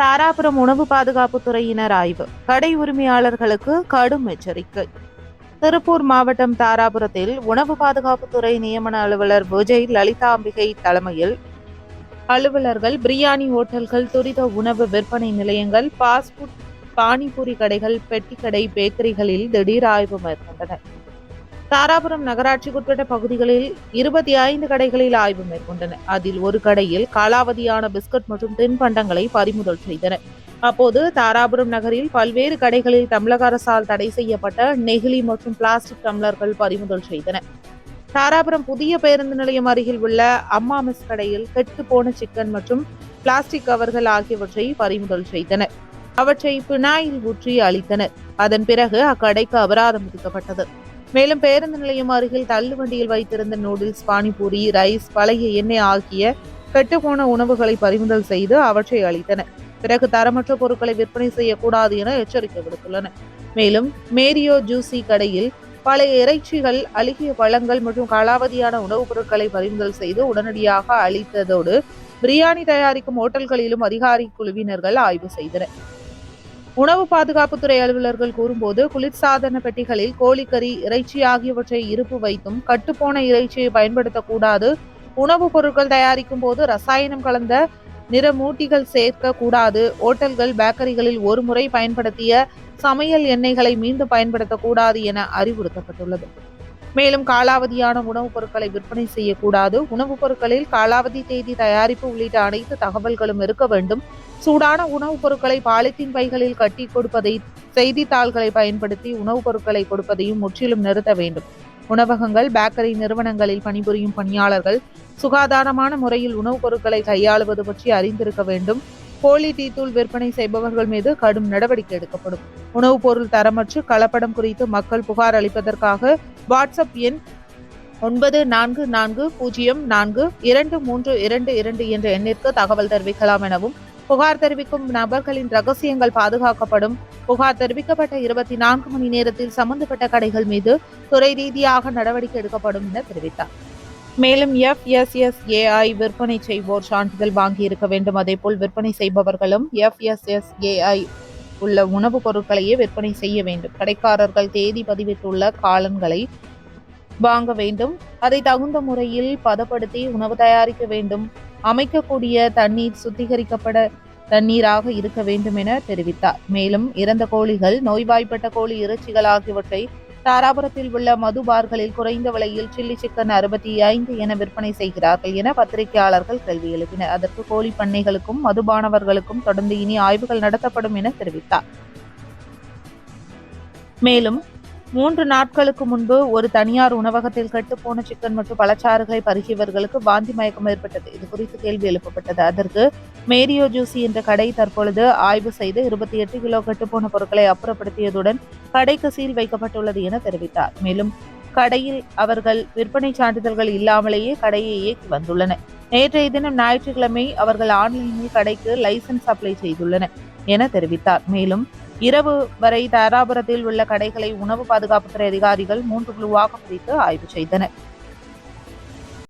தாராபுரம் உணவு பாதுகாப்புத்துறையினர் ஆய்வு. கடை உரிமையாளர்களுக்கு கடும் எச்சரிக்கை. திருப்பூர் மாவட்டம் தாராபுரத்தில் உணவு பாதுகாப்புத்துறை நியமன அலுவலர் விஜய் லலிதாம்பிகை தலைமையில் அலுவலர்கள் பிரியாணி ஹோட்டல்கள் துரித உணவு விற்பனை நிலையங்கள் பாஸ்புட் பானிபூரி கடைகள் பெட்டிக்கடை பேக்கரிகளில் திடீர் ஆய்வு மேற்கொண்டனர். தாராபுரம் நகராட்சிக்குட்பட்ட பகுதிகளில் இருபத்தி ஐந்து கடைகளில் ஆய்வு மேற்கொண்டனர் அதில் ஒரு கடையில் காலாவதியான பிஸ்கட் மற்றும் தின்பண்டங்களை பறிமுதல் செய்தனர் அப்போது தாராபுரம் நகரில் பல்வேறு கடைகளில் தமிழக அரசால் தடை செய்யப்பட்ட நெகிழி மற்றும் பிளாஸ்டிக் டம்ளர்கள் பறிமுதல் செய்தன. தாராபுரம் புதிய பேருந்து நிலையம் அருகில் உள்ள அம்மா மெஸ் கடையில் கெட்டு போன சிக்கன் மற்றும் பிளாஸ்டிக் கவர்கள் ஆகியவற்றை பறிமுதல் செய்தனர் அவற்றை பினாயில் ஊற்றி அளித்தனர் அதன் பிறகு அக்கடைக்கு அபராதம் விதிக்கப்பட்டது. மேலும் பேருந்து நிலையம் அருகில் தள்ளுவண்டியில் வைத்திருந்த நூடுல்ஸ் பானிபூரி ரைஸ் பழைய எண்ணெய் ஆகிய கெட்டுப்போன உணவுகளை பறிமுதல் செய்து அவற்றை அளித்தனர் பிறகு தரமற்ற பொருட்களை விற்பனை செய்யக்கூடாது என எச்சரிக்கை விடுத்துள்ளனர் மேலும் மேரியோ ஜூசி கடையில் பழைய இறைச்சிகள் அழுகிய பழங்கள் மற்றும் காலாவதியான உணவுப் பொருட்களை பறிமுதல் செய்து உடனடியாக அளித்ததோடு பிரியாணி தயாரிக்கும் ஹோட்டல்களிலும் அதிகாரி குழுவினர்கள் ஆய்வு செய்தனர். உணவு பாதுகாப்புத்துறை அலுவலர்கள் கூறும்போது குளிர்சாதன பெட்டிகளில் கோழிக்கறி இறைச்சி ஆகியவற்றை இருப்பு வைத்தும் கட்டுப்போன இறைச்சியை பயன்படுத்தக்கூடாது. உணவுப் பொருட்கள் தயாரிக்கும் போது ரசாயனம் கலந்த நிறமூட்டிகள் சேர்க்க கூடாது ஓட்டல்கள் பேக்கரிகளில் ஒரு முறை பயன்படுத்திய சமையல் எண்ணெய்களை மீண்டும் பயன்படுத்தக்கூடாது என அறிவுறுத்தப்பட்டுள்ளது. மேலும் காலாவதியான உணவுப் பொருட்களை விற்பனை செய்யக்கூடாது. உணவுப் பொருட்களில் காலாவதி தேதி தயாரிப்பு உள்ளிட்ட அனைத்து தகவல்களும் இருக்க வேண்டும். சூடான உணவுப் பொருட்களை பாலித்தீன் பைகளில் கட்டி கொடுப்பதை செய்தித்தாள்களை பயன்படுத்தி உணவுப் பொருட்களை கொடுப்பதையும் முற்றிலும் நிறுத்த வேண்டும். உணவகங்கள் பேக்கரி நிறுவனங்களில் பணிபுரியும் பணியாளர்கள் சுகாதாரமான முறையில் உணவுப் பொருட்களை கையாளுவது பற்றி அறிந்திருக்க வேண்டும். போலி டீத்தூள் விற்பனை செய்பவர்கள் மீது கடும் நடவடிக்கை எடுக்கப்படும். உணவுப் பொருள் தரமற்று கலப்படம் குறித்து மக்கள் புகார் அளிப்பதற்காக வாட்ஸ்அப் எண் ஒன்பது நான்கு நான்கு பூஜ்ஜியம் நான்கு இரண்டு மூன்று இரண்டு இரண்டு என்ற எண்ணிற்கு தகவல் தெரிவிக்கலாம் எனவும் புகார் தெரிவிக்கும் நபர்களின் ரகசியங்கள் பாதுகாக்கப்படும் புகார் தெரிவிக்கப்பட்ட இருபத்தி நான்கு மணி நேரத்தில் சம்பந்தப்பட்ட கடைகள் மீது துறை ரீதியாக நடவடிக்கை எடுக்கப்படும் என தெரிவித்தார். மேலும் எஃப்எஸ்எஸ்ஏஐ விற்பனை செய்வோர் சான்றிதழ் வாங்கி இருக்க வேண்டும். அதேபோல் விற்பனை செய்பவர்களும் எஃப்எஸ்எஸ்ஏஐ உள்ள உணவுப் பொருட்களையே விற்பனை செய்ய வேண்டும். கடைக்காரர்கள் தேதி பதிவிட்டுள்ள காலன்களை வாங்க வேண்டும். அதை தகுந்த முறையில் பதப்படுத்தி உணவு தயாரிக்க வேண்டும். அமைக்கக்கூடிய தண்ணீர் சுத்திகரிக்கப்பட தண்ணீராக இருக்க வேண்டும் என தெரிவித்தார். மேலும் இறந்த கோழிகள் நோய்வாய்ப்பட்ட கோழி இறைச்சிகள் ஆகியவற்றை தாராபுரத்தில் உள்ள மது பார்களில் குறைந்த விலையில் சில்லி சிக்கன் அறுபத்தி ஐந்து என விற்பனை செய்கிறார்கள் என பத்திரிகையாளர்கள் கேள்வி எழுப்பினர். அதற்கு கோழி பண்ணைகளுக்கும் மதுபானவர்களுக்கும் தொடர்ந்து இனி ஆய்வுகள் நடத்தப்படும் என தெரிவித்தார். மேலும் மூன்று நாட்களுக்கு முன்பு ஒரு தனியார் உணவகத்தில் கெட்டுப்போன சிக்கன் மற்றும் பழச்சாறுகளை பருகியவர்களுக்கு வாந்தி மயக்கம் ஏற்பட்டது. இது குறித்து கேள்வி எழுப்பப்பட்டது. அதற்கு மேரியோ ஜூசி என்ற கடை தற்பொழுது ஆய்வு செய்து இருபத்தி எட்டு கிலோ கெட்டுப்போன பொருட்களை அப்புறப்படுத்தியதுடன் கடைக்கு சீல் வைக்கப்பட்டுள்ளது என தெரிவித்தார். மேலும் கடையில் அவர்கள் விற்பனை சான்றிதழ்கள் இல்லாமலேயே கடையை இயக்கி வந்துள்ளனர். நேற்றைய தினம் ஞாயிற்றுக்கிழமை அவர்கள் ஆன்லைனில் கடைக்கு லைசன்ஸ் அப்ளை செய்துள்ளனர் என தெரிவித்தார். மேலும் இரவு வரை தாராபுரத்தில் உள்ள கடைகளை உணவு பாதுகாப்புத்துறை அதிகாரிகள் மூன்று குழுவாக பிரித்து ஆய்வு செய்தனர்.